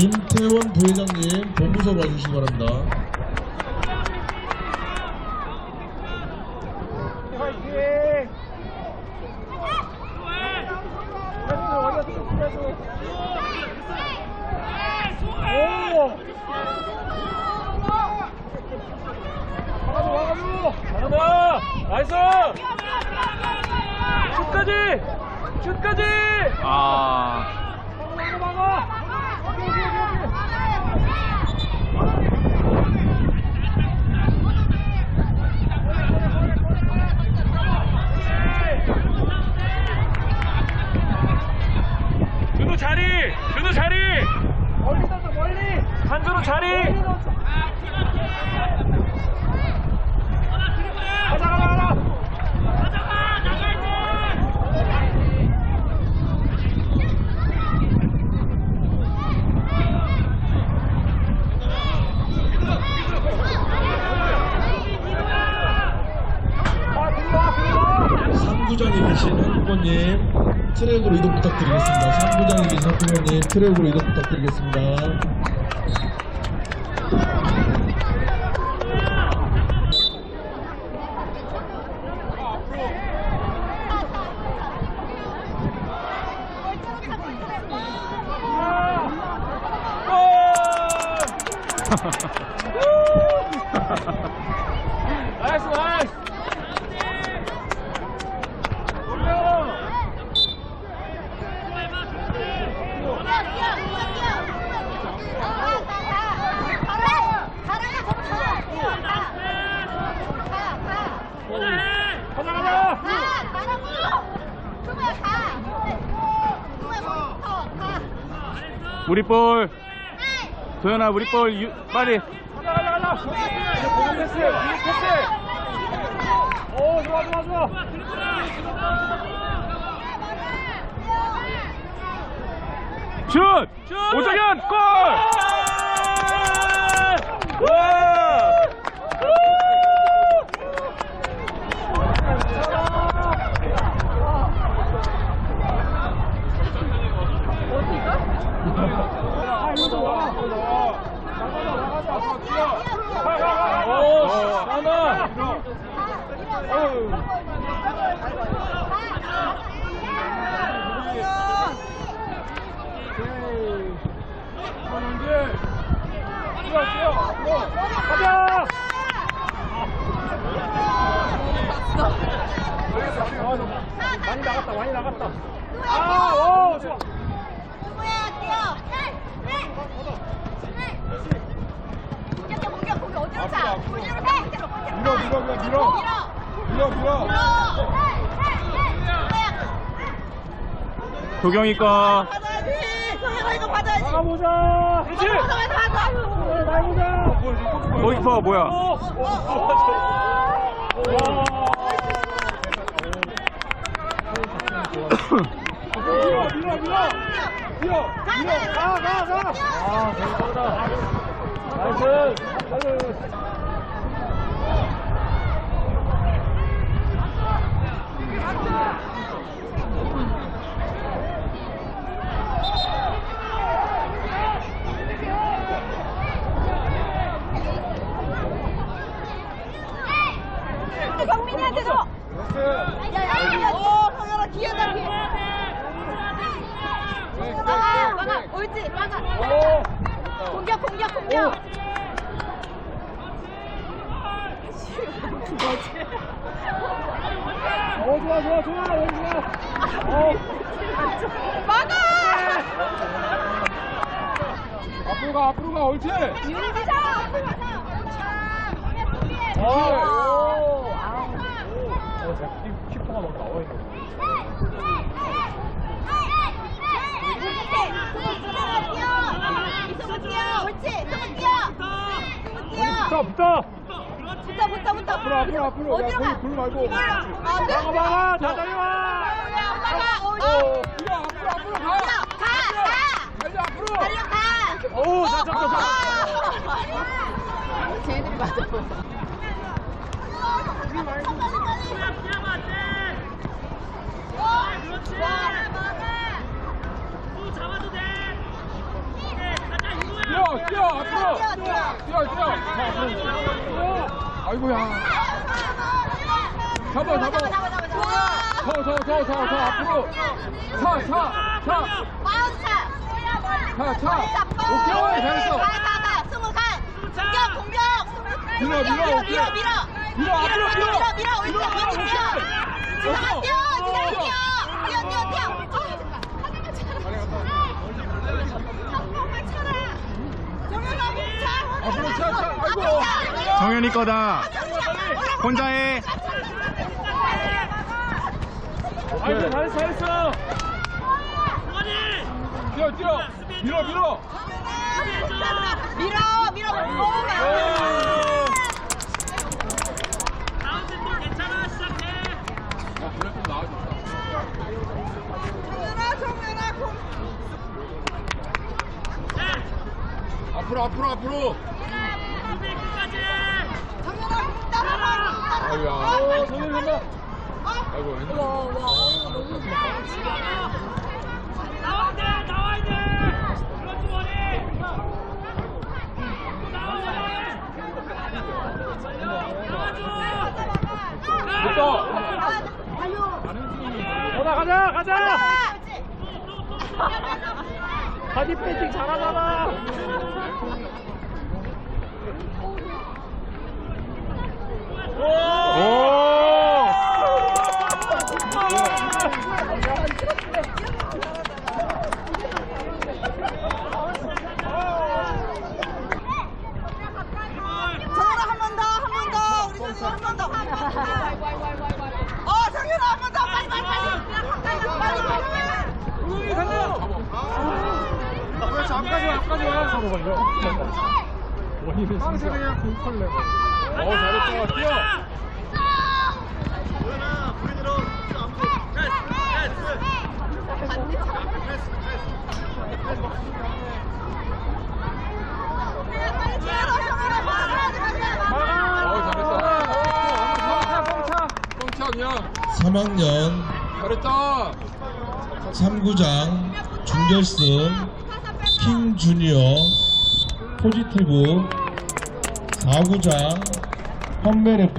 최원 부회장님 본부서로 와주시기 바랍니다. 슛까지! 아, 막아! 오케이, 오케이, 오케이, 오케이. 준호 자리! 준호 자리! 멀리 떴어 멀리! 자리! 가자 가자! 3구장에 계신 한국번님 트랙으로 이동 부탁드리겠습니다. 3구장에 계신 한국번님 트랙으로 이동 부탁드리겠습니다. 나이스 나이스 우리 볼. 도현아, 우리 볼, 유, 빨리. 가자 가자 이제 보고 패스 뒤에 패스 오 좋아 좋아 좋아 슛! 오정현, 골! 아 이거 좀 와. 나가자 나가자 뛰어 가가가 오 하나 뛰어 뛰어 뛰어 가자 많이 나갔다 많이 나갔다 아 오 좋아 밀어 밀어 밀어 밀어 밀어 밀어 도경이 거. 나가보자 그렇지 나가보자 골키퍼 뭐야? 밀어 밀어 밀어 밀어 밀어 가 가 가 아 괜찮다 나이스 나이스 경민이한테 줘. 나이스 야야야, 오, 성현아 기회다 기회. 막아, 막아, 옳지, 막아. 오 공격, 공격, 공격. 오 좋아 좋아 좋아 좋아 어 막아. 앞으로 가 앞으로 가 옳지 윤지 자. 오 오, 아. 어, 제가 키- 키퍼가 막 나와 있네. 붙어, 붙어! 붙어 붙어 붙어 앞으로, 앞으로, 앞으로. 야, 어디로 가? 거기 돌 말고. 아, 네? 막아, 막아! 다 달려와! 야, 막아. 어, 오, 이거 앞으로, 앞으로 가! 가, 가. 달려, 앞으로! 달려 가. 오, 자, 잡다, 잡다. 아. 쟤네들이 맞아. 밀어, 밀어, 밀어. 밀어, 밀어. 밀어, 앞으로 밀어, 밀어. 밀어, 밀어. 밀어, 오케이. 뛰어. 뛰어, 뛰어, 어. 뛰어. 뛰어. 앞으로 차, 차. 아이고. 정현이 거다. 혼자 해. 아이고, 잘했어, 잘했어. 뛰어, 뛰어. 밀어, 밀어. 밀어, 밀어. 오, 오. 어, 공. 앞으로, 앞으로, 앞으로. 정현아, 공 따라가. 아이고야. 오, 정현 간다. 아이고, 왼쪽. 나와야 돼! 나와야 돼! 그렇지 원해! 됐다. 보다 가자! 가자! 바디 페이팅 잘하잖아 한 번 더, 한 번 더. 우리 선수 한번 더. 어, 정현아 한 번 더. 빨리, 빨리, 빨리. 빨리, 빨리. 우영이 간다. 그렇지, 앞까지 와, 앞까지 와. 서로 걸려. 원인은 항상 그냥 공컬레. 어, 잘했다. 뛰어. 어, 잘했다. 뻥차, 뻥차. 뻥차, 그냥. 3학년 잘했다. 3구장 준결승 킹 주니어 포지티브 4구장 험멜의